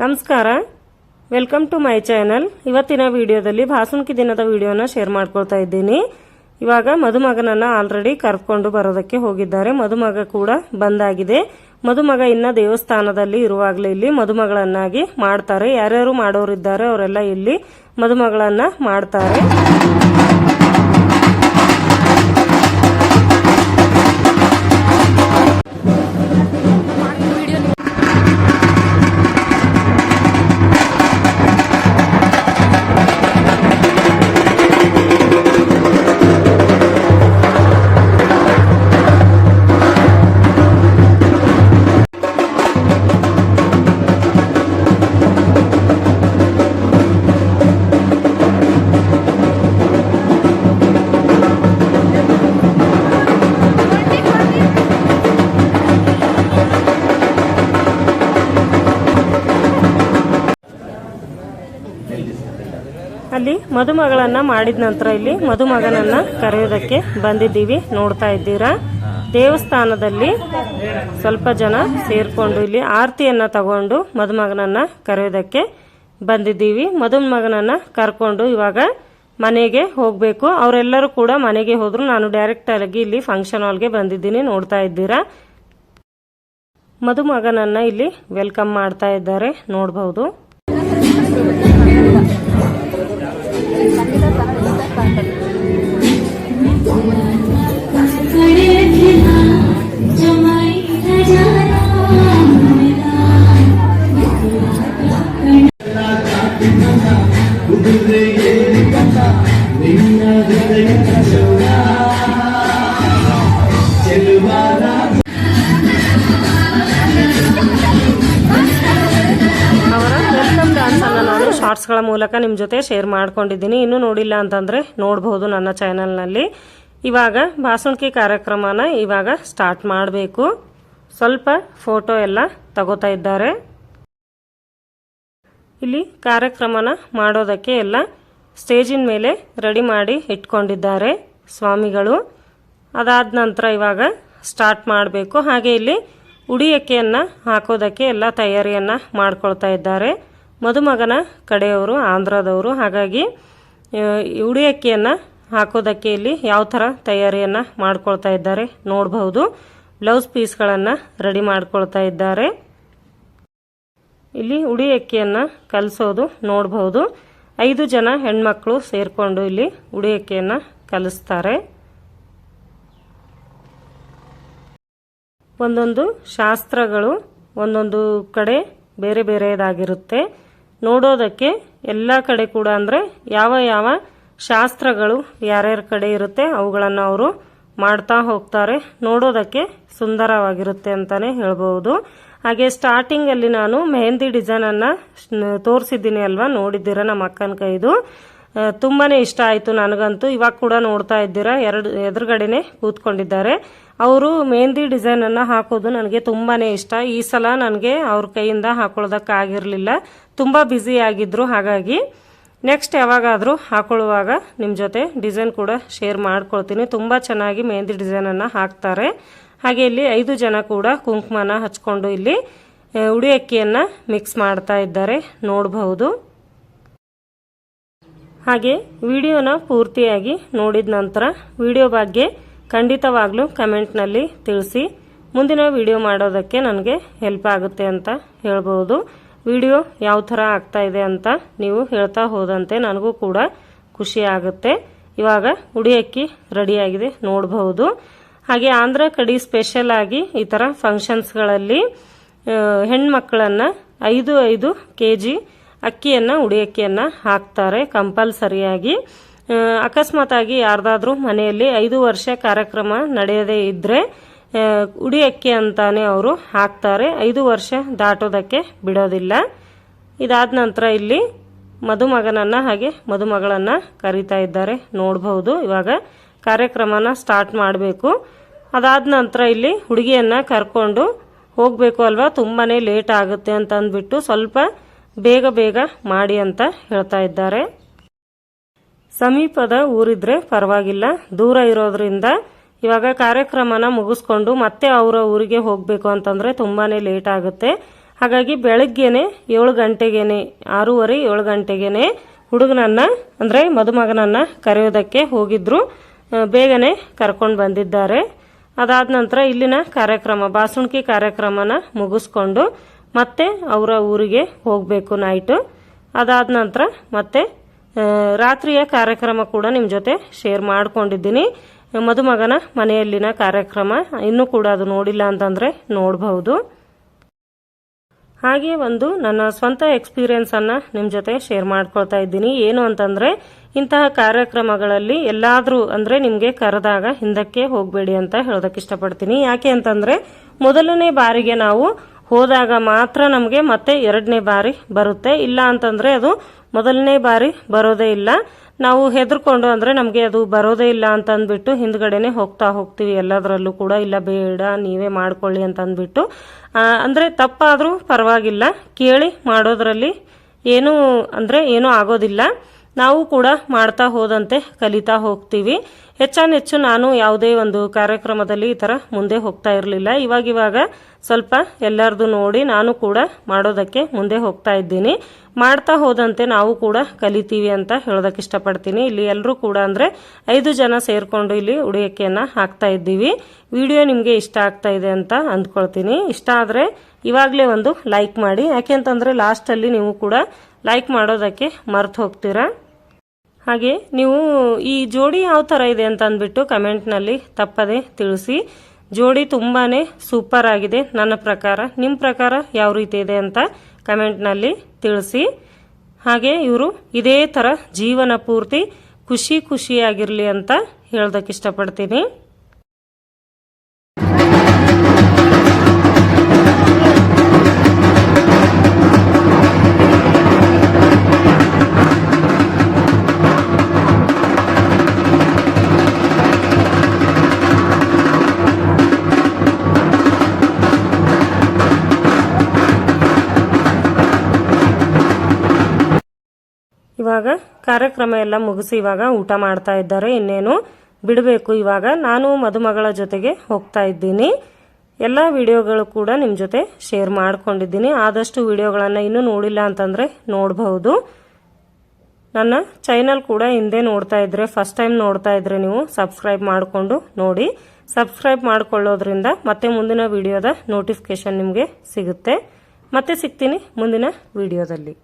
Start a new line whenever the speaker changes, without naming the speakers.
ನಮಸ್ಕಾರ. Welcome to my channel ಇವತ್ತಿನ ವಿಡಿಯೋದಲ್ಲಿ ಭಾಸುಣಿಕೆ ದಿನದ ವಿಡಿಯೋನ ಶೇರ್ ಮಾಡ್ಕೊಳ್ತಾ ಇದ್ದೀನಿ. ಇವಾಗ ಮದುಮಗನನ್ನ ಆಲ್ರೆಡಿ ಕರ್ಕೊಂಡು ಬರೋದಕ್ಕೆ ಹೋಗಿದ್ದಾರೆ. ಮದುಮಗ ಕೂಡ ಬಂದಾಗಿದೆ. ಮದುಮಗ ಇನ್ನ ದೇವಸ್ಥಾನದಲ್ಲಿ ಇರುವಾಗಲೇ ಇಲ್ಲಿ ಮದುಮಗಳನ್ನಾಗಿ ಮಾಡ್ತಾರೆ. ಯಾರ್ಯಾರು ಮಾಡೋರಿದ್ದಾರೆ ಅವರೆಲ್ಲ ಇಲ್ಲಿ ಮದುಮಗಳನ್ನ ಮಾಡ್ತಾರೆ. ಅಲ್ಲಿ ಮದುಮಗಳನ್ನ ಮಾಡಿದ ನಂತರ ಇಲ್ಲಿ ಮದುಮಗನನ್ನ ಕರೆಯೋದಕ್ಕೆ ಬಂದಿದ್ದೀವಿ. ನೋಡ್ತಾ ಇದ್ದೀರಾ? ದೇವಸ್ಥಾನದಲ್ಲಿ ಸ್ವಲ್ಪ ಜನ ಸೇರ್ಕೊಂಡು ಇಲ್ಲಿ ಆರತಿಯನ್ನ ತಗೊಂಡು ಮದುಮಗನನ್ನ ಕರೆಯೋದಕ್ಕೆ ಬಂದಿದ್ದೀವಿ. ಮದುಮಗನನ್ನ ಕರ್ಕೊಂಡು ಇವಾಗ ಮನೆಗೆ ಹೋಗಬೇಕು. ಅವರೆಲ್ಲರೂ ಕೂಡ ಮನೆಗೆ ಹೋದ್ರು. ನಾನು ಡೈರೆಕ್ಟ್ ಆಗಿ ಇಲ್ಲಿ ಫಂಕ್ಷನ್ ಹಾಲ್ಗೆ ಬಂದಿದ್ದೀನಿ. ನೋಡ್ತಾ ಇದ್ದೀರಾ? ಮದುಮಗನನ್ನ ಇಲ್ಲಿ ವೆಲ್ಕಮ್ ಮಾಡ್ತಾ ಇದ್ದಾರೆ. ನೋಡಬಹುದು yang. ಶಾರ್ಟ್ಸ್ಗಳ ಮೂಲಕ ನಿಮ್ಮ ಜೊತೆ ಶೇರ್ ಮಾಡ್ಕೊಂಡಿದ್ದೀನಿ. ಇನ್ನೂ ನೋಡಿಲ್ಲ ಅಂತಂದರೆ ನೋಡಬಹುದು ನನ್ನ ಚಾನೆಲ್ನಲ್ಲಿ ಇವಾಗ ಬಾಸುಣಿಕೆ ಕಾರ್ಯಕ್ರಮನ ಇವಾಗ ಸ್ಟಾರ್ಟ್ ಮಾಡಬೇಕು. ಸ್ವಲ್ಪ ಫೋಟೋ ಎಲ್ಲ ತಗೋತಾ ಇದ್ದಾರೆ. ಇಲ್ಲಿ ಕಾರ್ಯಕ್ರಮನ ಮಾಡೋದಕ್ಕೆ ಎಲ್ಲ ಸ್ಟೇಜಿನ ಮೇಲೆ ರೆಡಿ ಮಾಡಿ ಇಟ್ಕೊಂಡಿದ್ದಾರೆ ಸ್ವಾಮಿಗಳು. ಅದಾದ ನಂತರ ಇವಾಗ ಸ್ಟಾರ್ಟ್ ಮಾಡಬೇಕು. ಹಾಗೆ ಇಲ್ಲಿ ಉಡಿಯಕ್ಕೆಯನ್ನು ಹಾಕೋದಕ್ಕೆ ಎಲ್ಲ ತಯಾರಿಯನ್ನು ಮಾಡ್ಕೊಳ್ತಾ ಇದ್ದಾರೆ. ಮದುಮಗನ ಕಡೆಯವರು, ಆಂಧ್ರದವರು. ಹಾಗಾಗಿ ಉಡಿ ಅಕ್ಕಿಯನ್ನು ಹಾಕೋದಕ್ಕೆ ಇಲ್ಲಿ ಯಾವ ಥರ ತಯಾರಿಯನ್ನು ಮಾಡ್ಕೊಳ್ತಾ ಇದ್ದಾರೆ ನೋಡಬಹುದು. ಬ್ಲೌಸ್ ಪೀಸ್ಗಳನ್ನು ರೆಡಿ ಮಾಡ್ಕೊಳ್ತಾ ಇದ್ದಾರೆ. ಇಲ್ಲಿ ಉಡಿ ಅಕ್ಕಿಯನ್ನು ಕಲಿಸೋದು ನೋಡಬಹುದು. ಐದು ಜನ ಹೆಣ್ಮಕ್ಳು ಸೇರಿಕೊಂಡು ಇಲ್ಲಿ ಉಡಿ ಅಕ್ಕಿಯನ್ನು ಕಲಿಸ್ತಾರೆ. ಒಂದೊಂದು ಶಾಸ್ತ್ರಗಳು, ಒಂದೊಂದು ಕಡೆ ಬೇರೆ ಬೇರೆದಾಗಿರುತ್ತೆ. ನೋಡೋದಕ್ಕೆ ಎಲ್ಲ ಕಡೆ ಕೂಡ ಅಂದರೆ ಯಾವ ಯಾವ ಶಾಸ್ತ್ರಗಳು ಯಾರ್ಯಾರ ಕಡೆ ಇರುತ್ತೆ ಅವುಗಳನ್ನು ಅವರು ಮಾಡ್ತಾ ಹೋಗ್ತಾರೆ. ನೋಡೋದಕ್ಕೆ ಸುಂದರವಾಗಿರುತ್ತೆ ಅಂತಾನೆ ಹೇಳ್ಬೋದು ಹಾಗೆ ಸ್ಟಾರ್ಟಿಂಗ್ ಅಲ್ಲಿ ನಾನು ಮೆಹಂದಿ ಡಿಸೈನ್ ಅನ್ನ ತೋರಿಸಿದ್ದೀನಿ ಅಲ್ವಾ? ನೋಡಿದ್ದೀರಾ ನಮ್ಮ ಅಕ್ಕನ ಕೈದು ತುಂಬಾ ಇಷ್ಟ ಆಯ್ತು ನನಗಂತೂ. ಇವಾಗ ಕೂಡ ನೋಡ್ತಾ ಇದ್ದೀರಾ. ಎರಡು ಎದುರುಗಡೆನೆ ಕೂತ್ಕೊಂಡಿದ್ದಾರೆ. ಅವರು ಮೆಹಂದಿ ಡಿಸೈನ್ ಅನ್ನ ಹಾಕೋದು ನನಗೆ ತುಂಬಾನೇ ಇಷ್ಟ. ಈ ಸಲ ನನಗೆ ಅವ್ರ ಕೈಯಿಂದ ಹಾಕೊಳ್ಳೋದಕ್ಕಾಗಿರ್ಲಿಲ್ಲ. ತುಂಬಾ ಬ್ಯುಸಿ ಆಗಿದ್ರು ಹಾಗಾಗಿ ನೆಕ್ಸ್ಟ್ ಯಾವಾಗಾದರೂ ಹಾಕೊಳ್ಳುವಾಗ ನಿಮ್ಮ ಜೊತೆ ಡಿಸೈನ್ ಕೂಡ ಶೇರ್ ಮಾಡ್ಕೊಳ್ತೀನಿ. ತುಂಬ ಚೆನ್ನಾಗಿ ಮೆಹಂದಿ ಡಿಸೈನನ್ನು ಹಾಕ್ತಾರೆ. ಹಾಗೆ ಇಲ್ಲಿ ಐದು ಜನ ಕೂಡ ಕುಂಕುಮನ ಹಚ್ಕೊಂಡು ಇಲ್ಲಿ ಉಡಿ ಅಕ್ಕಿಯನ್ನು ಮಿಕ್ಸ್ ಮಾಡ್ತಾ ಇದ್ದಾರೆ. ನೋಡಬಹುದು. ಹಾಗೆ ವಿಡಿಯೋನ ಪೂರ್ತಿಯಾಗಿ ನೋಡಿದ ನಂತರ ವಿಡಿಯೋ ಬಗ್ಗೆ ಖಂಡಿತವಾಗ್ಲೂ ಕಮೆಂಟ್ನಲ್ಲಿ ತಿಳಿಸಿ. ಮುಂದಿನ ವಿಡಿಯೋ ಮಾಡೋದಕ್ಕೆ ನನಗೆ ಹೆಲ್ಪ್ ಆಗುತ್ತೆ ಅಂತ ಹೇಳ್ಬೋದು. ವಿಡಿಯೋ ಯಾವ ಥರ ಆಗ್ತಾ ಇದೆ ಅಂತ ನೀವು ಹೇಳ್ತಾ ಹೋದಂತೆ ನನಗೂ ಕೂಡ ಖುಷಿ ಆಗುತ್ತೆ. ಇವಾಗ ಉಡಿ ಅಕ್ಕಿ ರೆಡಿಯಾಗಿದೆ ನೋಡಬಹುದು. ಹಾಗೆ ಆಂಧ್ರ ಕಡಿ ಸ್ಪೆಷಲ್ ಆಗಿ ಈ ಥರ ಫಂಕ್ಷನ್ಸ್ಗಳಲ್ಲಿ ಹೆಣ್ಮಕ್ಕಳನ್ನು ಐದು ಐದು ಕೆ ಜಿ ಅಕ್ಕಿಯನ್ನು ಉಡಿ ಅಕ್ಕಿಯನ್ನು ಹಾಕ್ತಾರೆ ಕಂಪಲ್ಸರಿಯಾಗಿ. ಅಕಸ್ಮಾತಾಗಿ ಯಾರ್ದಾದ್ರೂ ಮನೆಯಲ್ಲಿ ಐದು ವರ್ಷ ಕಾರ್ಯಕ್ರಮ ನಡೆಯದೇ ಇದ್ದರೆ ಉಡಿ ಅಕ್ಕಿ ಅಂತಾನೆ ಅವರು ಹಾಕ್ತಾರೆ. ಐದು ವರ್ಷ ದಾಟೋದಕ್ಕೆ ಬಿಡೋದಿಲ್ಲ. ಇದಾದ ನಂತರ ಇಲ್ಲಿ ಮದುಮಗನನ್ನು ಹಾಗೆ ಮದುಮಗಳನ್ನು ಕರಿತಾ ಇದ್ದಾರೆ. ನೋಡಬಹುದು ಇವಾಗ ಕಾರ್ಯಕ್ರಮನ ಸ್ಟಾರ್ಟ್ ಮಾಡಬೇಕು. ಅದಾದ ನಂತರ ಇಲ್ಲಿ ಹುಡುಗಿಯನ್ನ ಕರ್ಕೊಂಡು ಹೋಗಬೇಕು ಅಲ್ವಾ? ತುಂಬಾನೇ ಲೇಟ್ ಆಗುತ್ತೆ ಅಂತ ಅಂದ್ಬಿಟ್ಟು ಸ್ವಲ್ಪ ಬೇಗ ಬೇಗ ಮಾಡಿ ಅಂತ ಹೇಳ್ತಾ ಇದ್ದಾರೆ. ಸಮೀಪದ ಊರಿದ್ರೆ ಪರವಾಗಿಲ್ಲ. ದೂರ ಇರೋದ್ರಿಂದ ಇವಾಗ ಕಾರ್ಯಕ್ರಮನ ಮುಗಿಸ್ಕೊಂಡು ಮತ್ತೆ ಅವರ ಊರಿಗೆ ಹೋಗಬೇಕು ಅಂತಂದ್ರೆ ತುಂಬಾನೇ ಲೇಟ್ ಆಗುತ್ತೆ. ಹಾಗಾಗಿ ಬೆಳಗ್ಗೆನೆ ಏಳು ಗಂಟೆಗೇನೆ, ಆರೂವರೆ, ಏಳು ಗಂಟೆಗೇನೆ ಹುಡುಗನನ್ನ, ಅಂದರೆ ಮದುಮಗನನ್ನ ಕರೆಯೋದಕ್ಕೆ ಹೋಗಿದ್ರು. ಬೇಗನೆ ಕರ್ಕೊಂಡು ಬಂದಿದ್ದಾರೆ. ಅದಾದ ನಂತರ ಇಲ್ಲಿನ ಕಾರ್ಯಕ್ರಮ ಬಾಸುಣಿಕೆ ಕಾರ್ಯಕ್ರಮನ ಮುಗಿಸ್ಕೊಂಡು ಮತ್ತೆ ಅವರ ಊರಿಗೆ ಹೋಗಬೇಕು ನೈಟು. ಅದಾದ ನಂತರ ಮತ್ತೆ ರಾತ್ರಿಯ ಕಾರ್ಯಕ್ರಮ ಕೂಡ ನಿಮ್ಮ ಜೊತೆ ಶೇರ್ ಮಾಡ್ಕೊಂಡಿದ್ದೀನಿ. ಮದುಮಗನ ಮನೆಯಲ್ಲಿನ ಕಾರ್ಯಕ್ರಮ ಇನ್ನೂ ಕೂಡ ಅದು ನೋಡಿಲ್ಲ ಅಂತಂದರೆ ನೋಡಬಹುದು. ಹಾಗೆ ಒಂದು ನನ್ನ ಸ್ವಂತ ಎಕ್ಸ್ಪೀರಿಯನ್ಸ್ ಅನ್ನ ನಿಮ್ಮ ಜೊತೆ ಶೇರ್ ಮಾಡ್ಕೊಳ್ತಾ ಇದ್ದೀನಿ. ಏನು ಅಂತಂದ್ರೆ, ಇಂತಹ ಕಾರ್ಯಕ್ರಮಗಳಲ್ಲಿ ಎಲ್ಲಾದ್ರೂ ಅಂದ್ರೆ ನಿಮಗೆ ಕರೆದಾಗ ಹಿಂದಕ್ಕೆ ಹೋಗಬೇಡಿ ಅಂತ ಹೇಳೋದಕ್ಕೆ ಇಷ್ಟಪಡ್ತೀನಿ. ಯಾಕೆ ಅಂತಂದ್ರೆ, ಮೊದಲನೇ ಬಾರಿಗೆ ನಾವು ಹೋದಾಗ ಮಾತ್ರ ನಮಗೆ ಮತ್ತೆ ಎರಡನೇ ಬಾರಿ ಬರುತ್ತೆ. ಇಲ್ಲ ಅಂತಂದರೆ ಅದು ಮೊದಲನೇ ಬಾರಿ ಬರೋದೇ ಇಲ್ಲ. ನಾವು ಹೆದರ್ಕೊಂಡು ಅಂದರೆ ನಮಗೆ ಅದು ಬರೋದೇ ಇಲ್ಲ ಅಂತ ಅಂದ್ಬಿಟ್ಟು ಹಿಂದ್ಗಡೆನೆ ಹೋಗ್ತಾ ಹೋಗ್ತೀವಿ. ಎಲ್ಲದರಲ್ಲೂ ಕೂಡ ಇಲ್ಲ, ಬೇಡ, ನೀವೇ ಮಾಡ್ಕೊಳ್ಳಿ ಅಂತ ಅಂದ್ಬಿಟ್ಟು ತಪ್ಪಾದರೂ ಅಂದ್ರೆ ತಪ್ಪಾದ್ರೂ ಪರವಾಗಿಲ್ಲ. ಕೇಳಿ ಮಾಡೋದ್ರಲ್ಲಿ ಏನೂ, ಅಂದರೆ ಏನೂ ಆಗೋದಿಲ್ಲ. ನಾವು ಕೂಡ ಮಾಡ್ತಾ ಹೋದಂತೆ ಕಲಿತಾ ಹೋಗ್ತೀವಿ. ಹೆಚ್ಚಾನೆಚ್ಚು ನಾನು ಯಾವುದೇ ಒಂದು ಕಾರ್ಯಕ್ರಮದಲ್ಲಿ ಈ ಥರ ಮುಂದೆ ಹೋಗ್ತಾ ಇರಲಿಲ್ಲ. ಇವಾಗಿವಾಗ ಸ್ವಲ್ಪ ಎಲ್ಲರದು ನೋಡಿ ನಾನು ಕೂಡ ಮಾಡೋದಕ್ಕೆ ಮುಂದೆ ಹೋಗ್ತಾ ಇದ್ದೀನಿ. ಮಾಡ್ತಾ ಹೋದಂತೆ ನಾವು ಕೂಡ ಕಲಿತೀವಿ ಅಂತ ಹೇಳೋದಕ್ಕೆ ಇಷ್ಟಪಡ್ತೀನಿ. ಇಲ್ಲಿ ಎಲ್ಲರೂ ಕೂಡ ಅಂದರೆ ಐದು ಜನ ಸೇರಿಕೊಂಡು ಇಲ್ಲಿ ಉಡಿಯಕ್ಕೆಯನ್ನು ಹಾಕ್ತಾ ಇದ್ದೀವಿ. ವಿಡಿಯೋ ನಿಮಗೆ ಇಷ್ಟ ಆಗ್ತಾ ಇದೆ ಅಂತ ಅಂದ್ಕೊಳ್ತೀನಿ. ಇಷ್ಟ ಆದರೆ ಇವಾಗಲೇ ಒಂದು ಲೈಕ್ ಮಾಡಿ. ಯಾಕೆಂತಂದರೆ ಲಾಸ್ಟಲ್ಲಿ ನೀವು ಕೂಡ ಲೈಕ್ ಮಾಡೋದಕ್ಕೆ ಮರ್ತು ಹೋಗ್ತೀರಾ. ಹಾಗೆ ನೀವು ಈ ಜೋಡಿ ಯಾವ ಥರ ಇದೆ ಅಂತ ಅಂದ್ಬಿಟ್ಟು ಕಮೆಂಟ್ನಲ್ಲಿ ತಪ್ಪದೆ ತಿಳಿಸಿ. ಜೋಡಿ ತುಂಬಾನೇ ಸೂಪರ್ ಆಗಿದೆ ನನ್ನ ಪ್ರಕಾರ. ನಿಮ್ಮ ಪ್ರಕಾರ ಯಾವ ರೀತಿ ಇದೆ ಅಂತ ಕಮೆಂಟ್ನಲ್ಲಿ ತಿಳಿಸಿ. ಹಾಗೆ ಇವರು ಇದೇ ಥರ ಜೀವನ ಪೂರ್ತಿ ಖುಷಿ ಖುಷಿಯಾಗಿರಲಿ ಅಂತ ಹೇಳೋದಕ್ಕೆ ಇಷ್ಟಪಡ್ತೀನಿ. ಇವಾಗ ಕಾರ್ಯಕ್ರಮ ಎಲ್ಲ ಮುಗಿಸಿ ಇವಾಗ ಊಟ ಮಾಡ್ತಾ ಇದ್ದಾರೆ. ಇನ್ನೇನು ಬಿಡಬೇಕು ಇವಾಗ. ನಾನು ಮದುಮಗಳ ಜೊತೆಗೆ ಹೋಗ್ತಾ ಇದ್ದೀನಿ. ಎಲ್ಲ ವಿಡಿಯೋಗಳು ಕೂಡ ನಿಮ್ಮ ಜೊತೆ ಶೇರ್ ಮಾಡ್ಕೊಂಡಿದ್ದೀನಿ. ಆದಷ್ಟು ವಿಡಿಯೋಗಳನ್ನು ಇನ್ನೂ ನೋಡಿಲ್ಲ ಅಂತಂದರೆ ನೋಡಬಹುದು. ನನ್ನ ಚಾನಲ್ ಕೂಡ ಹಿಂದೆ ನೋಡ್ತಾ ಇದ್ರೆ ಫಸ್ಟ್ ಟೈಮ್ ನೋಡ್ತಾ ಇದ್ರೆ ನೀವು ಸಬ್ಸ್ಕ್ರೈಬ್ ಮಾಡಿಕೊಂಡು ನೋಡಿ. ಸಬ್ಸ್ಕ್ರೈಬ್ ಮಾಡಿಕೊಳ್ಳೋದ್ರಿಂದ ಮತ್ತೆ ಮುಂದಿನ ವಿಡಿಯೋದ ನೋಟಿಫಿಕೇಶನ್ ನಿಮಗೆ ಸಿಗುತ್ತೆ. ಮತ್ತೆ ಸಿಗ್ತೀನಿ ಮುಂದಿನ ವಿಡಿಯೋದಲ್ಲಿ.